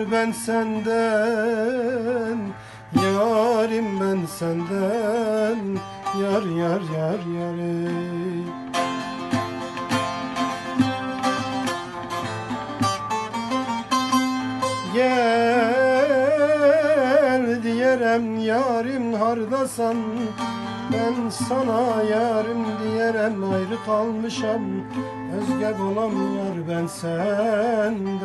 yar ben senden Yarim ben senden Yar yar yar yar ey. Gel diyerem yarim hardasan Ben sana yarim diyerem ayrı kalmışam Özge bulam yar ben senden